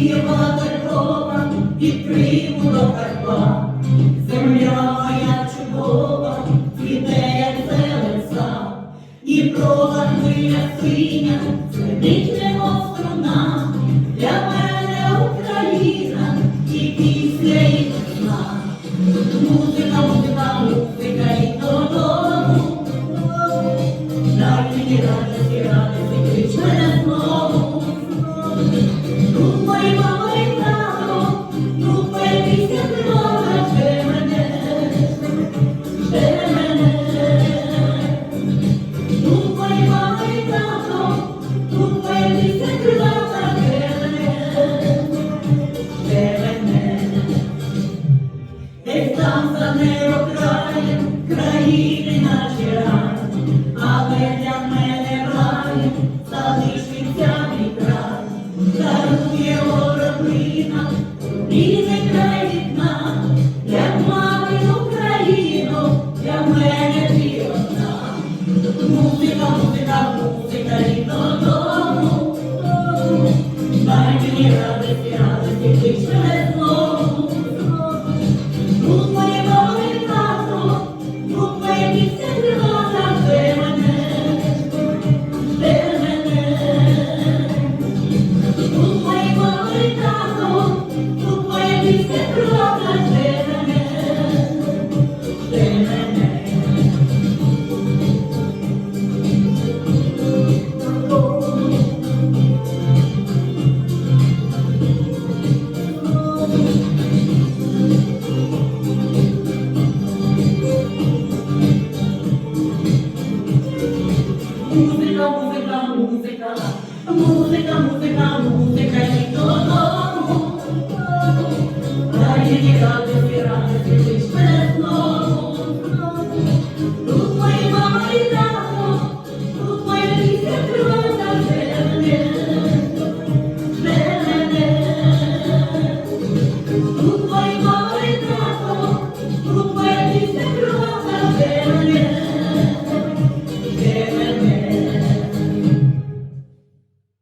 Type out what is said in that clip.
Києва до Львова, від Карпа, земля моя чудова, цвіте, як зеленца, і прогармия синя, сидить немов струна, для мене Україна і після і весна. Музика, музика, музика і додому, на мені радості. За небо краєм, країни наші рай, але для мене раєм залишиться мій край, дарує горобина, рідний край вікна, як мати Україну, для мене ти одна. Музика, музика, музика і. Дай мені радості, радості, Музика, музика, музика, музика, музика, музика.